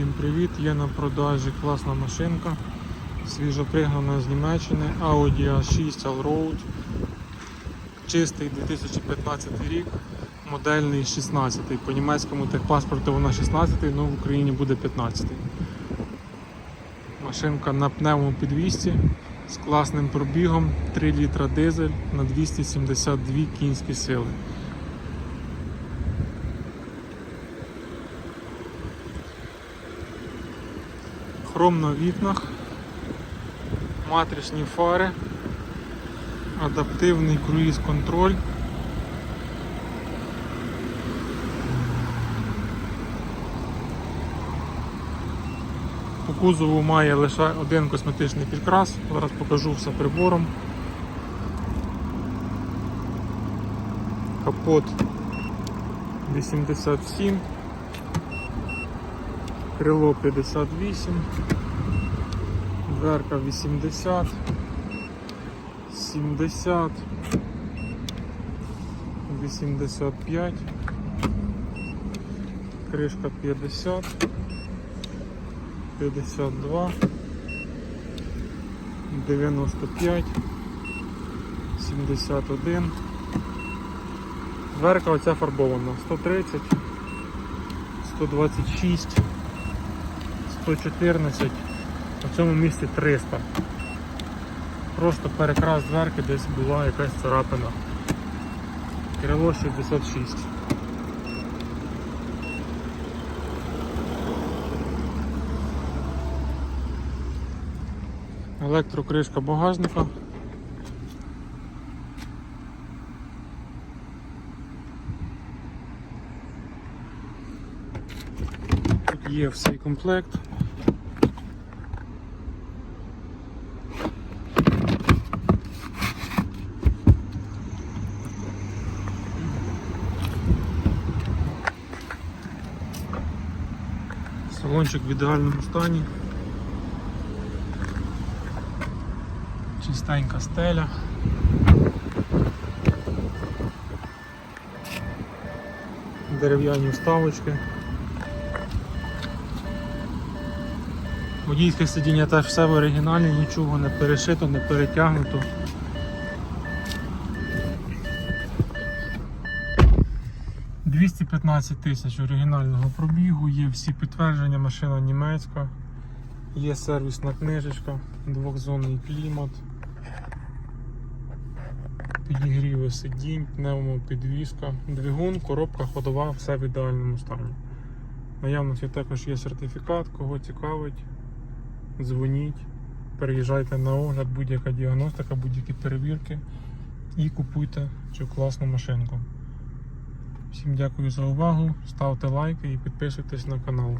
Всім привіт! Є на продажі класна машинка, свіжопригнана з Німеччини Audi A6 Allroad. Чистий 2015 рік, модельний 16 По німецькому техпаспорту вона 16 але в Україні буде 15 Машинка на пневмопідвісці з класним пробігом 3 літра дизель на 272 кінські сили. Хром на вікнах, матричні фари, адаптивний круїз-контроль. По кузову має лише один косметичний підкрас, зараз покажу все прибором. Капот 87 крило 58, дверка 80, 70, 85, кришка 50, 52, 95, 71. Дверка оця фарбована 130, 126. 114, на цьому місці 300. Просто перекрас дверки десь була якась царапина. Крило 66. Електрокришка багажника. Тут є всей комплект. Салончик в ідеальному стані. Чистенька стеля. Дерев'яні вставочки. Водійське сидіння теж все в оригіналі, нічого не перешито, не перетягнуто. «215 тисяч оригінального пробігу, є всі підтвердження, машина німецька, є сервісна книжечка, двохзонний клімат, підігріви сидінь, пневмопідвізка, двигун, коробка ходова, все в ідеальному стані. Наявності також є сертифікат, кого цікавить, дзвоніть, переїжджайте на огляд, будь-яка діагностика, будь-які перевірки і купуйте цю класну машинку. Всім дякую за увагу, ставте лайки і підписуйтесь на канал.